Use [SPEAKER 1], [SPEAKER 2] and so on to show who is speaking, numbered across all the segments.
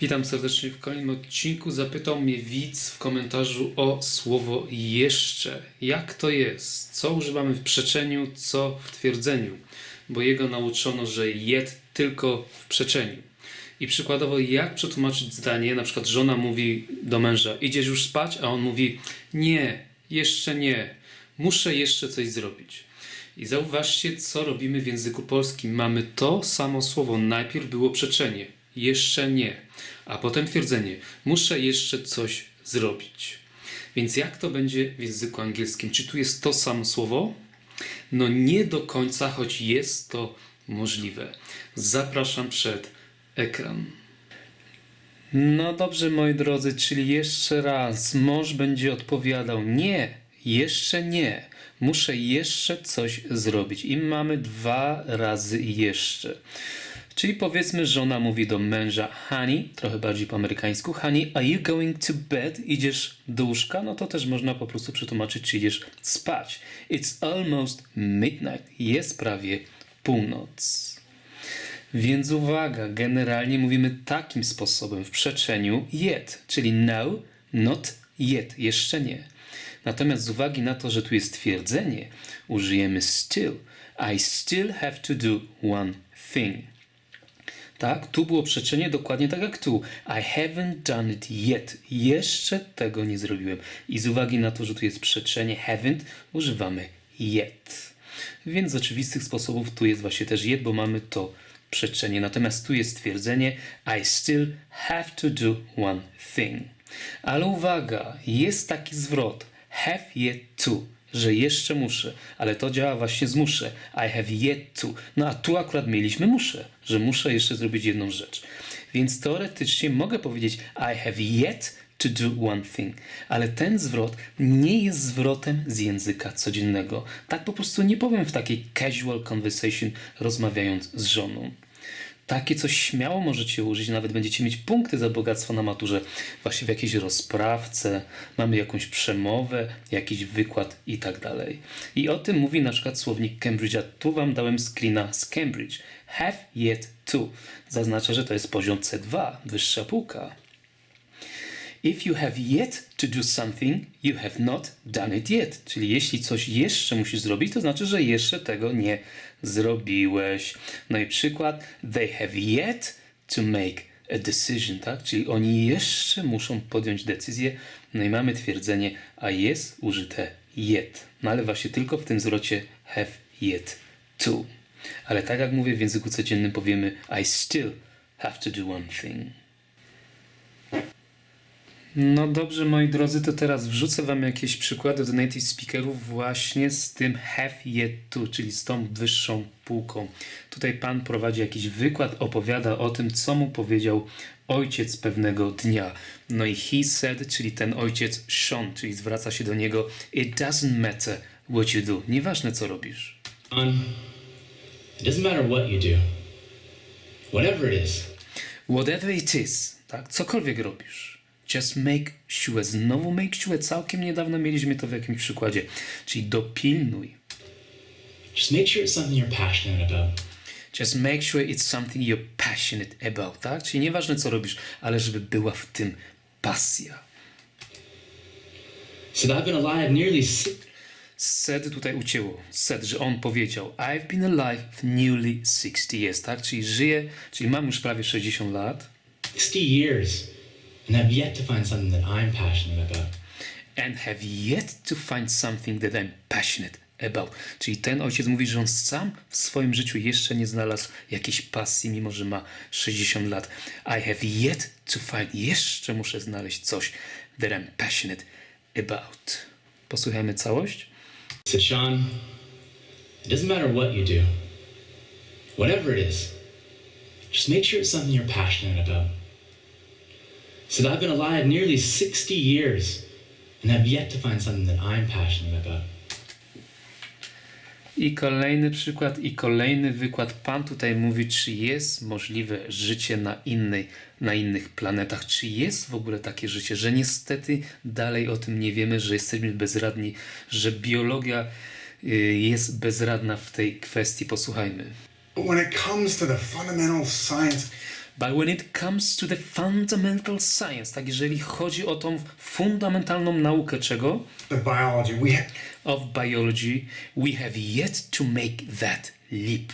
[SPEAKER 1] Witam serdecznie w kolejnym odcinku. Zapytał mnie widz w komentarzu o słowo jeszcze. Jak to jest? Co używamy w przeczeniu, co w twierdzeniu? Bo jego nauczono, że jed tylko w przeczeniu. I przykładowo, jak przetłumaczyć zdanie, na przykład żona mówi do męża, idziesz już spać, a on mówi, nie, jeszcze nie, muszę jeszcze coś zrobić. I zauważcie, co robimy w języku polskim. Mamy to samo słowo. Najpierw było przeczenie, jeszcze nie, a potem twierdzenie, muszę jeszcze coś zrobić. Więc jak to będzie w języku angielskim? Czy tu jest to samo słowo? No nie do końca, choć jest to możliwe. Zapraszam przed ekran. No dobrze, moi drodzy, czyli jeszcze raz. Mąż będzie odpowiadał: Nie, jeszcze nie. Muszę jeszcze coś zrobić. I mamy dwa razy jeszcze. Czyli powiedzmy, żona mówi do męża: Honey, trochę bardziej po amerykańsku: Honey, are you going to bed? Idziesz do łóżka? No to też można po prostu przetłumaczyć, czy idziesz spać. It's almost midnight. Jest prawie północ. Więc uwaga, generalnie mówimy takim sposobem w przeczeniu yet, czyli no, not yet, jeszcze nie. Natomiast z uwagi na to, że tu jest twierdzenie, użyjemy still. I still have to do one thing. Tak, tu było przeczenie dokładnie tak jak tu. I haven't done it yet. Jeszcze tego nie zrobiłem. I z uwagi na to, że tu jest przeczenie haven't, używamy yet. Więc z oczywistych sposobów tu jest właśnie też yet, bo mamy to przeczenie. Natomiast tu jest stwierdzenie I still have to do one thing. Ale uwaga, jest taki zwrot have yet to, że jeszcze muszę, ale to działa właśnie z muszę. I have yet to. No a tu akurat mieliśmy muszę, że muszę jeszcze zrobić jedną rzecz. Więc teoretycznie mogę powiedzieć I have yet to do one thing. Ale ten zwrot nie jest zwrotem z języka codziennego. Tak po prostu nie powiem w takiej casual conversation rozmawiając z żoną. Takie coś śmiało możecie użyć, nawet będziecie mieć punkty za bogactwo na maturze, właśnie w jakiejś rozprawce, mamy jakąś przemowę, jakiś wykład i tak dalej. I o tym mówi na przykład słownik Cambridge'a. Tu wam dałem screena z Cambridge. Have yet to. Zaznacza, że to jest poziom C2, wyższa półka. If you have yet to do something, you have not done it yet. Czyli jeśli coś jeszcze musisz zrobić, to znaczy, że jeszcze tego nie zrobiłeś. No i przykład, they have yet to make a decision, tak? Czyli oni jeszcze muszą podjąć decyzję. No i mamy twierdzenie, a jest użyte yet. No ale właśnie tylko w tym zwrocie have yet to. Ale tak jak mówię w języku codziennym powiemy I still have to do one thing. No dobrze, moi drodzy, to teraz wrzucę wam jakieś przykłady do native speakerów właśnie z tym have yet to, czyli z tą wyższą półką. Tutaj pan prowadzi jakiś wykład, opowiada o tym, co mu powiedział ojciec pewnego dnia. No i he said, czyli ten ojciec Sean, czyli zwraca się do niego it doesn't matter what you do. Nieważne, co robisz.
[SPEAKER 2] Son, it doesn't matter what you do. Whatever it is,
[SPEAKER 1] Whatever it is, tak, cokolwiek robisz. Just make sure. Znowu make sure. Całkiem niedawno mieliśmy to w jakimś przykładzie. Czyli dopilnuj.
[SPEAKER 2] just make sure it's something you're passionate about.
[SPEAKER 1] Just make sure it's something you're passionate about, tak? Czyli nieważne co robisz, ale żeby była w tym pasja.
[SPEAKER 2] Said I've been alive nearly
[SPEAKER 1] Said tutaj ucięło. Said, że on powiedział I've been alive nearly 60 years, tak? Czyli żyję, czyli mam już prawie 60 lat
[SPEAKER 2] 60 years and have yet to find something that I'm passionate about.
[SPEAKER 1] and have yet to find something that I'm passionate about. Czyli ten ojciec mówi, że on sam w swoim życiu jeszcze nie znalazł jakiejś pasji, mimo że ma 60 lat. I have yet to find, jeszcze muszę znaleźć coś that I'm passionate about. Posłuchajmy całość.
[SPEAKER 2] Said Sean, it doesn't matter what you do. Whatever it is, just make sure it's something you're passionate about. Said I've been alive nearly 60 years and have yet to find something that I'm passionate about.
[SPEAKER 1] I kolejny przykład, i kolejny wykład. Pan tutaj mówi, czy jest możliwe życie na, innej, na innych planetach. Czy jest w ogóle takie życie, że niestety dalej o tym nie wiemy, że jesteśmy bezradni, że biologia y, jest bezradna w tej kwestii. Posłuchajmy.
[SPEAKER 3] But when it comes to the fundamental science,
[SPEAKER 1] But when it comes to the fundamental science, tak, jeżeli chodzi o tą fundamentalną naukę czego?
[SPEAKER 3] The biology. We ha-
[SPEAKER 1] of biology, we have yet to make that leap.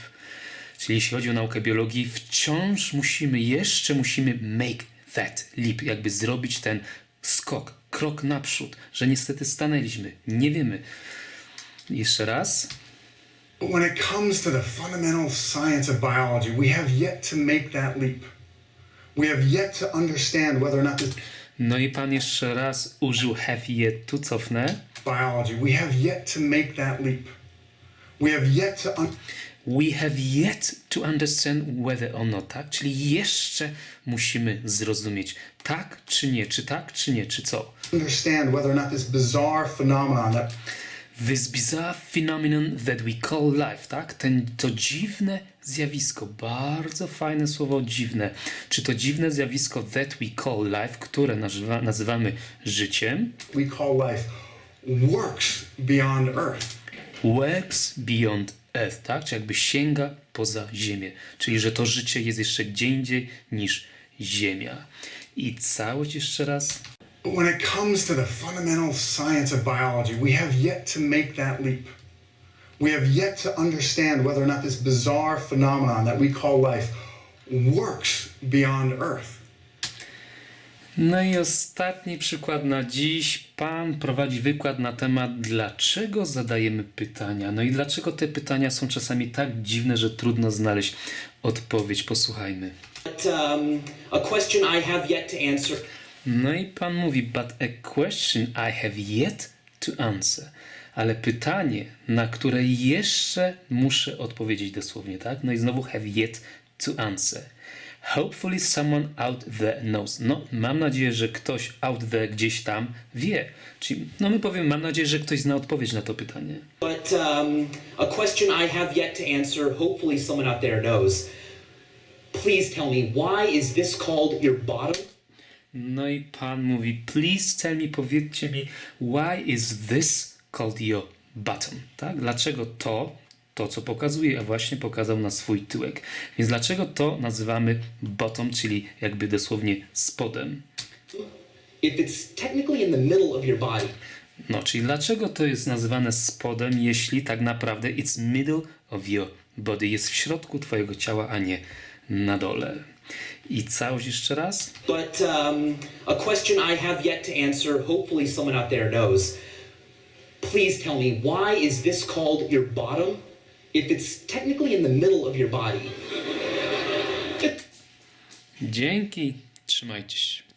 [SPEAKER 1] Czyli jeśli chodzi o naukę biologii, wciąż musimy, jeszcze musimy make that leap, jakby zrobić ten skok, krok naprzód, że niestety stanęliśmy, nie wiemy. Jeszcze raz.
[SPEAKER 3] When it comes to the fundamental science of biology, we have yet to make that leap. We have yet to understand whether or not this
[SPEAKER 1] No i pan jeszcze raz użył have yet, tu cofnę.
[SPEAKER 3] biology. We have yet to make that leap. We have yet to un-
[SPEAKER 1] We have yet to understand whether or not, tak? Czyli jeszcze musimy zrozumieć, tak czy nie, czy tak czy nie, czy co.
[SPEAKER 3] understand whether or not this bizarre phenomenon that
[SPEAKER 1] This bizarre phenomenon that we call life, tak? Ten, to dziwne zjawisko, bardzo fajne słowo dziwne. Czy to dziwne zjawisko that we call life, które nazywa, nazywamy życiem,
[SPEAKER 3] we call life works beyond earth.
[SPEAKER 1] works beyond earth, tak? Czy jakby sięga poza ziemię. Czyli, że to życie jest jeszcze gdzie indziej niż ziemia. I całość jeszcze raz.
[SPEAKER 3] But when it comes to the fundamental science of biology, we have yet to make that leap. We have yet to understand whether or not this bizarre phenomenon that we call life works beyond earth.
[SPEAKER 1] No i ostatni przykład na dziś. Pan prowadzi wykład na temat, dlaczego zadajemy pytania. No i dlaczego te pytania są czasami tak dziwne, że trudno znaleźć odpowiedź. Posłuchajmy.
[SPEAKER 4] But um, a question I have yet to answer.
[SPEAKER 1] No i pan mówi, but a question I have yet to answer. Ale pytanie, na które jeszcze muszę odpowiedzieć dosłownie, tak? No i znowu have yet to answer. Hopefully someone out there knows. No, mam nadzieję, że ktoś out there gdzieś tam wie. Czyli, no my powiemy, mam nadzieję, że ktoś zna odpowiedź na to pytanie.
[SPEAKER 4] But um, a question I have yet to answer. Hopefully, someone out there knows. Please tell me why is this called your bottom?
[SPEAKER 1] No i pan mówi, please tell me, powiedzcie mi, why is this called your bottom? Tak? Dlaczego to, to co pokazuje, a właśnie pokazał na swój tyłek. Więc dlaczego to nazywamy bottom, czyli jakby dosłownie spodem?
[SPEAKER 4] If it's technically in the middle of your body.
[SPEAKER 1] No, czyli dlaczego to jest nazywane spodem, jeśli tak naprawdę it's middle of your body, jest w środku twojego ciała, a nie na dole. I całość jeszcze raz.
[SPEAKER 4] But um, a question I have yet to answer. Hopefully, someone out there knows. Please tell me why is this called your bottom? If it's technically in the middle of your body.
[SPEAKER 1] Dzięki, trzymajcie się.